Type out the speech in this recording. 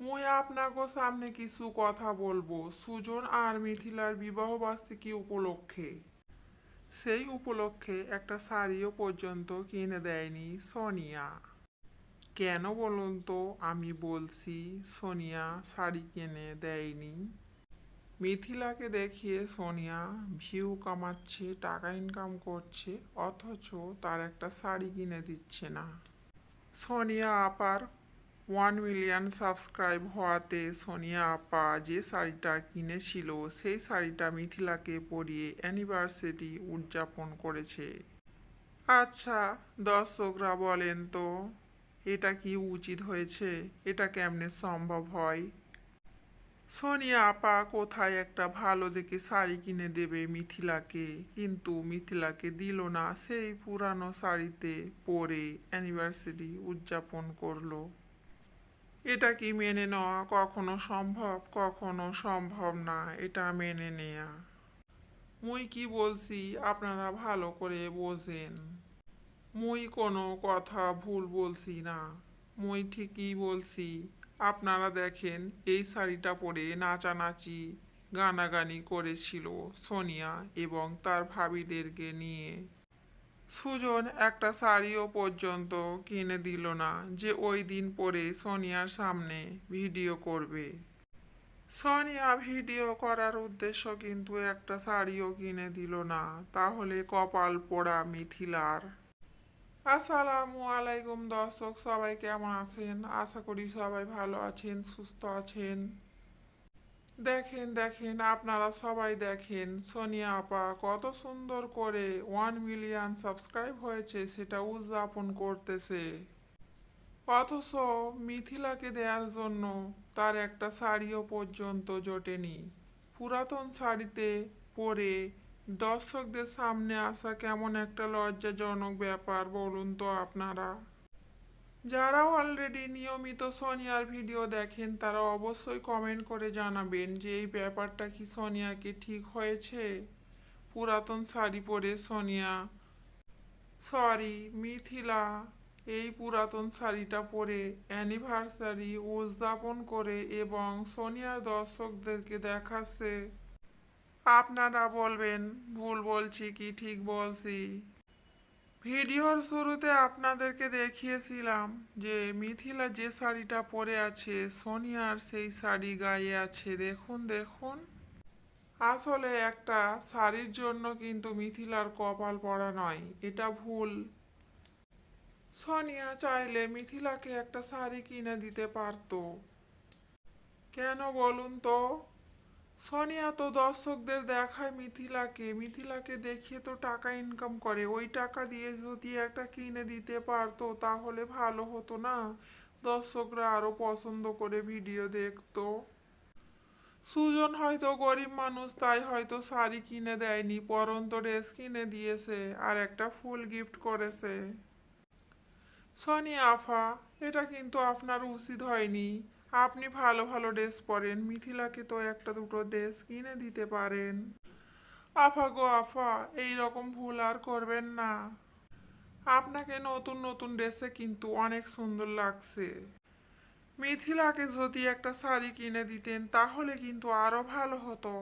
মুই আপনাকে সামনে কিছু কথা বলব। সুজন আর মিথিলার বিবাহ বার্ষিকী উপলক্ষে। সেই উপলক্ষে একটা শাড়িও পর্যন্ত কিনে দেয়নি সোনিয়া। কেন বলুন তো, আমি বলছি সোনিয়া শাড়ি কিনে দেয়নি। মিথিলাকে দেখিয়ে সোনিয়া ভিউ কামাচ্ছে, টাকা ইনকাম করছে, অথচ তার একটা শাড়ি কিনে দিচ্ছে না। সোনিয়া আপার ওয়ান মিলিয়ন সাবস্ক্রাইব হওয়াতে সোনিয়া আপা যে শাড়িটা কিনেছিল, সেই শাড়িটা মিথিলাকে পরিয়ে অ্যানিভার্সারি উদযাপন করেছে। আচ্ছা দর্শকরা বলেন তো, এটা কি উচিত হয়েছে? এটা কেমনে সম্ভব হয়? সোনিয়া আপা কোথায় একটা ভালো দেখে শাড়ি কিনে দেবে মিথিলাকে? কিন্তু মিথিলাকে দিল না, সেই পুরানো শাড়িতে পরে অ্যানিভার্সারি উদযাপন করল। এটা কি মেনে নেওয়া? কখনো সম্ভব কখনো সম্ভব না। এটা মেনে নেয়া। মুই কি বলছি? আপনারা ভালো করে বোঝেন। মুই কোনো কথা ভুল বলছি না। মুই ঠিকই বলছি। আপনারা দেখেন, এই শাড়িটা পরে নাচানাচি, গানাগানি করেছিল সোনিয়া এবং তার ভাবিদেরকে নিয়ে। সুজন একটা শাড়িও পর্যন্ত কিনে দিল না যে ওই দিন পরে সোনিয়ার সামনে ভিডিও করবে। সোনিয়া ভিডিও করার উদ্দেশ্য কিন্তু একটা শাড়িও কিনে দিল না, তাহলে কপাল পোড়া মিথিলার। আসসালামু আলাইকুম দর্শক, সবাই কেমন আছেন? আশা করি সবাই ভালো আছেন, সুস্থ আছেন। দেখেন দেখেন, আপনারা সবাই দেখেন, সোনিয়া আপা কত সুন্দর করে ওয়ান মিলিয়ন সাবস্ক্রাইব হয়েছে, সেটা উদযাপন করতেছে। অথচ মিথিলাকে দেওয়ার জন্য তার একটা শাড়িও পর্যন্ত জোটেনি। পুরাতন শাড়িতে পরে দর্শকদের সামনে আসা কেমন একটা লজ্জাজনক ব্যাপার, বলুন তো আপনারা। যারা অলরেডি নিয়মিত সোনিয়ার ভিডিও দেখেন, তারা অবশ্যই কমেন্ট করে জানাবেন যে এই ব্যাপারটা কি সোনিয়াকে ঠিক হয়েছে? পুরাতন শাড়ি পরে সোনিয়া সরি মিথিলা, এই পুরাতন শাড়িটা পরে অ্যানিভার্সারি উদযাপন করে এবং সোনিয়ার দর্শকদেরকে দেখাচ্ছে। আপনারা বলবেন, ভুল বলছি কি ঠিক বলছি? ভিডিওর শুরুতে আপনাদেরকে দেখিয়েছিলাম যে মিথিলা যে শাড়িটা পরে আছে, সোনিয়ার সেই শাড়ি গায়ে আছে। দেখুন দেখুন। আসলে একটা শাড়ির জন্য কিন্তু মিথিলার কপাল পড়া নয়, এটা ভুল। সোনিয়া চাইলে মিথিলাকে একটা শাড়ি কিনে দিতে পারতো। কেন বলুন তো? সোনিয়া তো দর্শকদের দেখায় মিথিলাকে। মিথিলাকে দেখিয়ে তো টাকা ইনকাম করে। ওই টাকা দিয়ে যদি একটা কিনে দিতে পারতো, তাহলে ভালো হতো না। দর্শকরা আরও পছন্দ করে ভিডিও দেখতো। সুজন হয়তো গরিব মানুষ, তাই হয়তো শাড়ি কিনে দেয়নি, পরন্ত ড্রেস কিনে দিয়েছে আর একটা ফুল গিফট করেছে। সোনিয়া, আফা, এটা কিন্তু আপনার উচিত হয়নি। আপনি ভালো ভালো ড্রেস পরেন। মিথিলাকে তো একটা দুটো ড্রেস কিনে দিতে পারেন। আফা গো আফা, এই রকম ভুল আর করবেন না। আপনাকে নতুন নতুন ড্রেসে কিন্তু অনেক সুন্দর লাগছে। মিথিলাকে যদি একটা শাড়ি কিনে দিতেন, তাহলে কিন্তু আরও ভালো হতো।